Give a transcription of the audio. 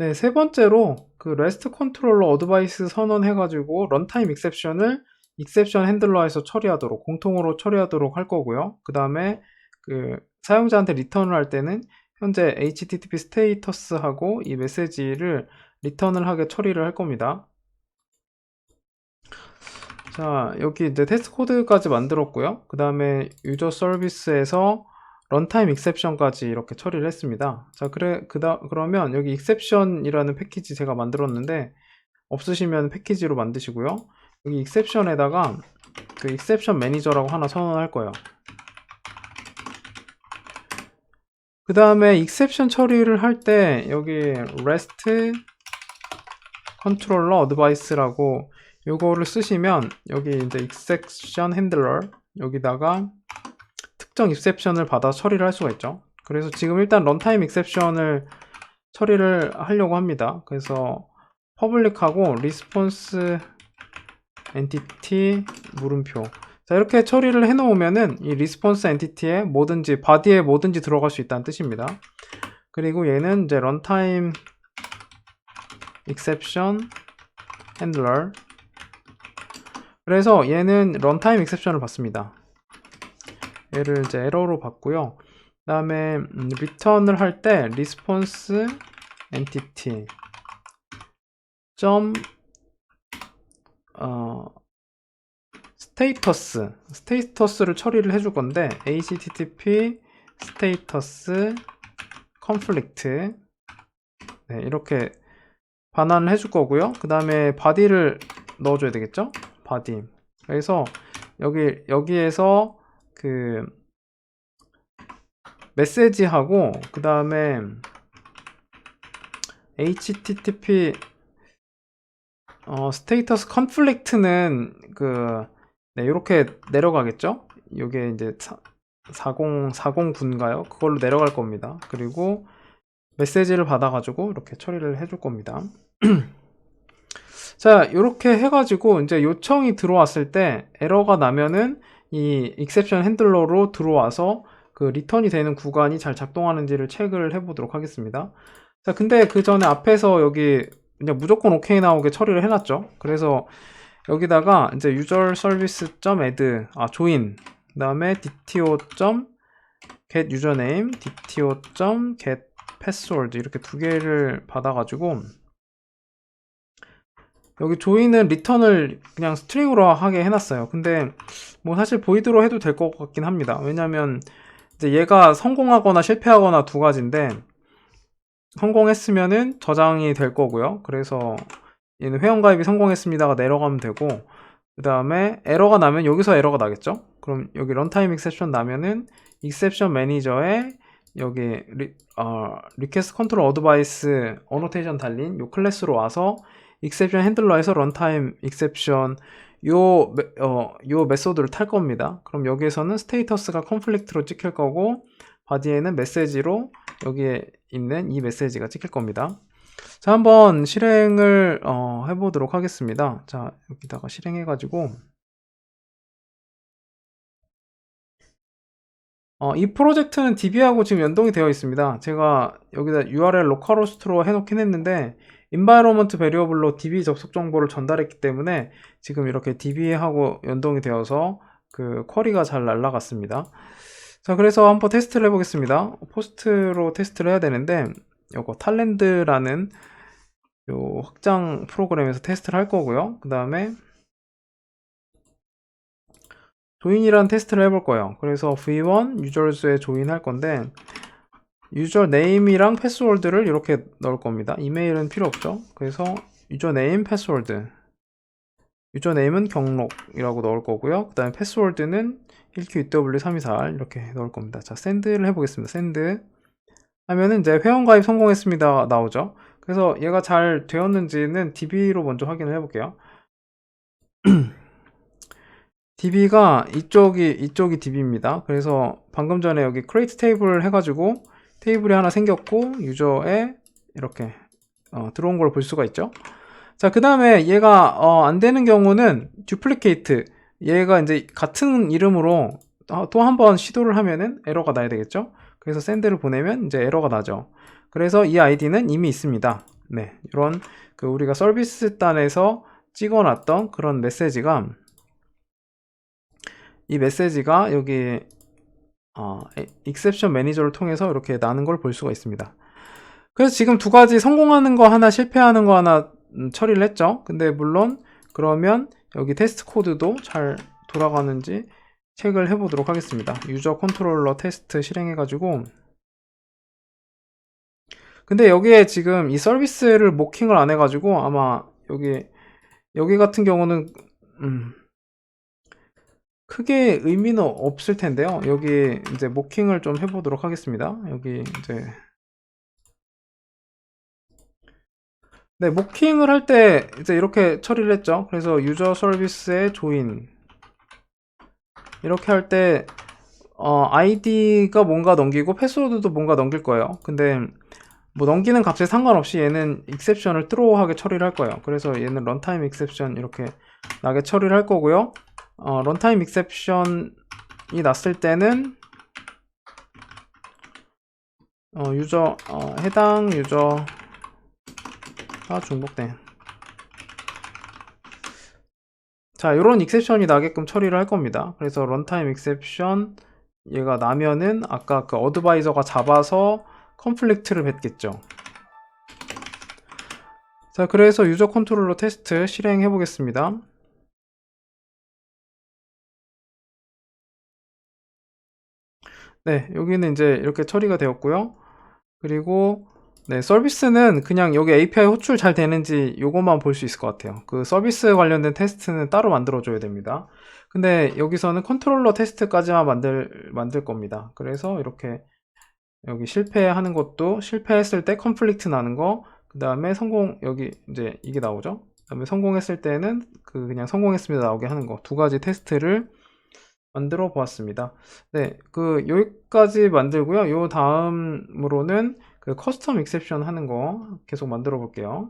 네, 세 번째로 그 REST 컨트롤러 어드바이스 선언해가지고 런타임 익셉션을 익셉션 핸들러에서 처리하도록 공통으로 처리하도록 할 거고요. 그 다음에 그 사용자한테 리턴을 할 때는 현재 HTTP 스테이터스하고 이 메시지를 리턴을 하게 처리를 할 겁니다. 자, 여기 이제 테스트 코드까지 만들었고요. 그 다음에 유저 서비스에서 런타임 익셉션까지 이렇게 처리를 했습니다. 자, 그래, 그다, 그러면 여기 익셉션이라는 패키지 제가 만들었는데, 없으시면 패키지로 만드시고요. 여기 익셉션에다가 그 익셉션 매니저라고 하나 선언할 거예요. 그 다음에 익셉션 처리를 할 때 여기 REST 컨트롤러 어드바이스라고 요거를 쓰시면 여기 이제 exception handler 여기다가 특정 exception을 받아 처리를 할 수가 있죠. 그래서 지금 일단 런타임 exception을 처리를 하려고 합니다. 그래서 public하고 response entity 물음표 자 이렇게 처리를 해 놓으면은 이 response entity에 뭐든지 body에 뭐든지 들어갈 수 있다는 뜻입니다. 그리고 얘는 이제 runtime exception handler 그래서 얘는 런타임 익셉션을 받습니다. 얘를 이제 에러로 받고요. 그 다음에 음, 리턴을 할 때 response entity 점 어, status status를 처리를 해줄 건데 http status conflict 네, 이렇게 반환을 해줄 거고요. 그 다음에 body를 넣어줘야 되겠죠? body. 그래서 여기 여기에서 그 메시지하고 그 다음에 HTTP 어, 스테이터스 컨플릭트는 그 네, 이렇게 내려가겠죠? 이게 이제 40 40군가요? 그걸로 내려갈 겁니다. 그리고 메시지를 받아가지고 이렇게 처리를 해줄 겁니다. 자, 이렇게 해가지고 이제 요청이 들어왔을 때 에러가 나면은 이 익셉션 핸들러로 들어와서 그 리턴이 되는 구간이 잘 작동하는지를 체크를 해보도록 하겠습니다. 자, 근데 그 전에 앞에서 여기 그냥 무조건 오케이 나오게 처리를 해놨죠. 그래서 여기다가 이제 user service.add 아 join 그 다음에 dto. get username, dto. get password 이렇게 두 개를 받아가지고 여기 조인은 리턴을 그냥 스트링으로 하게 해놨어요. 근데 뭐 사실 보이드로 해도 될 것 같긴 합니다. 왜냐면 이제 얘가 성공하거나 실패하거나 두 가지인데 성공했으면은 저장이 될 거고요. 그래서 얘는 회원가입이 성공했습니다가 내려가면 되고 그 다음에 에러가 나면 여기서 에러가 나겠죠? 그럼 여기 런타임 익셉션 나면은 익셉션 매니저에 여기 리, 어, 리퀘스트 컨트롤 어드바이스 어노테이션 달린 요 클래스로 와서 exception 핸들러에서 runtime exception 요, 어, 요 메소드를 탈 겁니다. 그럼 여기에서는 스테이터스가 컨플릭트로 찍힐 거고 바디에는 메시지로 여기에 있는 이 메시지가 찍힐 겁니다. 자, 한번 실행을 어, 해보도록 하겠습니다. 자, 여기다가 실행해가지고 어, 이 프로젝트는 DB하고 지금 연동이 되어 있습니다. 제가 여기다 URL 로컬호스트로 해놓긴 했는데 environment variable로 DB 접속 정보를 전달했기 때문에 지금 이렇게 DB하고 연동이 되어서 그 쿼리가 잘 날라갔습니다. 자, 그래서 한번 테스트를 해보겠습니다. 포스트로 테스트를 해야 되는데, 요거 탈랜드라는 요 확장 프로그램에서 테스트를 할 거고요. 그 다음에 조인이라는 테스트를 해볼 거예요. 그래서 v1 유저스에 조인할 건데 유저 네임이랑 패스워드를 이렇게 넣을 겁니다. 이메일은 필요 없죠. 그래서 유저 네임, 패스워드. 유저 네임은 경록이라고 넣을 거고요. 그 다음에 패스워드는 1QEW324R 이렇게 넣을 겁니다. 자, 샌드를 해보겠습니다. 샌드 하면은 이제 회원가입 성공했습니다. 나오죠. 그래서 얘가 잘 되었는지는 DB로 먼저 확인을 해볼게요. DB가 이쪽이 이쪽이 DB입니다. 그래서 방금 전에 여기 create table 해가지고 테이블이 하나 생겼고 유저에 이렇게 어, 들어온 걸 볼 수가 있죠. 자, 그 다음에 얘가 어, 안 되는 경우는 듀플리케이트 얘가 이제 같은 이름으로 또 한 번 시도를 하면은 에러가 나야 되겠죠. 그래서 샌드를 보내면 이제 에러가 나죠. 그래서 이 아이디는 이미 있습니다. 네, 이런 그 우리가 서비스 단에서 찍어놨던 그런 메시지가 이 메시지가 여기 어, 익셉션 매니저를 통해서 이렇게 나는 걸 볼 수가 있습니다. 그래서 지금 두 가지 성공하는 거 하나 실패하는 거 하나 음, 처리를 했죠. 근데 물론 그러면 여기 테스트 코드도 잘 돌아가는지 체크를 해보도록 하겠습니다. 유저 컨트롤러 테스트 실행해가지고 근데 여기에 지금 이 서비스를 모킹을 안 해가지고 아마 여기 여기 같은 경우는 음, 크게 의미는 없을 텐데요. 여기 이제 모킹을 좀 해보도록 하겠습니다. 여기 이제 네, 모킹을 할 때 이제 이렇게 처리를 했죠. 그래서 유저 서비스에 조인 이렇게 할때 어, 아이디가 뭔가 넘기고 패스워드도 뭔가 넘길 거예요. 근데 뭐 넘기는 값에 상관없이 얘는 익셉션을 트로우하게 처리를 할 거예요. 그래서 얘는 런타임 익셉션 이렇게 나게 처리를 할 거고요. 어, 런타임 익셉션이 났을 때는 어, 유저 어, 해당 유저가 중복된 자 이런 익셉션이 나게끔 처리를 할 겁니다. 그래서 런타임 익셉션 얘가 나면은 아까 그 어드바이저가 잡아서 컨플릭트를 뱉겠죠. 자, 그래서 유저 컨트롤러 테스트 실행해 보겠습니다. 네, 여기는 이제 이렇게 처리가 되었고요. 그리고 네, 서비스는 그냥 여기 API 호출 잘 되는지 요것만 볼 수 있을 것 같아요. 그 서비스 관련된 테스트는 따로 만들어 줘야 됩니다. 근데 여기서는 컨트롤러 테스트까지만 만들 만들 겁니다. 그래서 이렇게 여기 실패하는 것도 실패했을 때 컴플리트 나는 거, 그 다음에 성공 여기 이제 이게 나오죠. 그 다음에 성공했을 때는 그 그냥 성공했습니다 나오게 하는 거 두 가지 테스트를 만들어 보았습니다. 네, 그 여기까지 만들고요. 요 다음으로는 그 커스텀 익셉션 하는 거 계속 만들어 볼게요.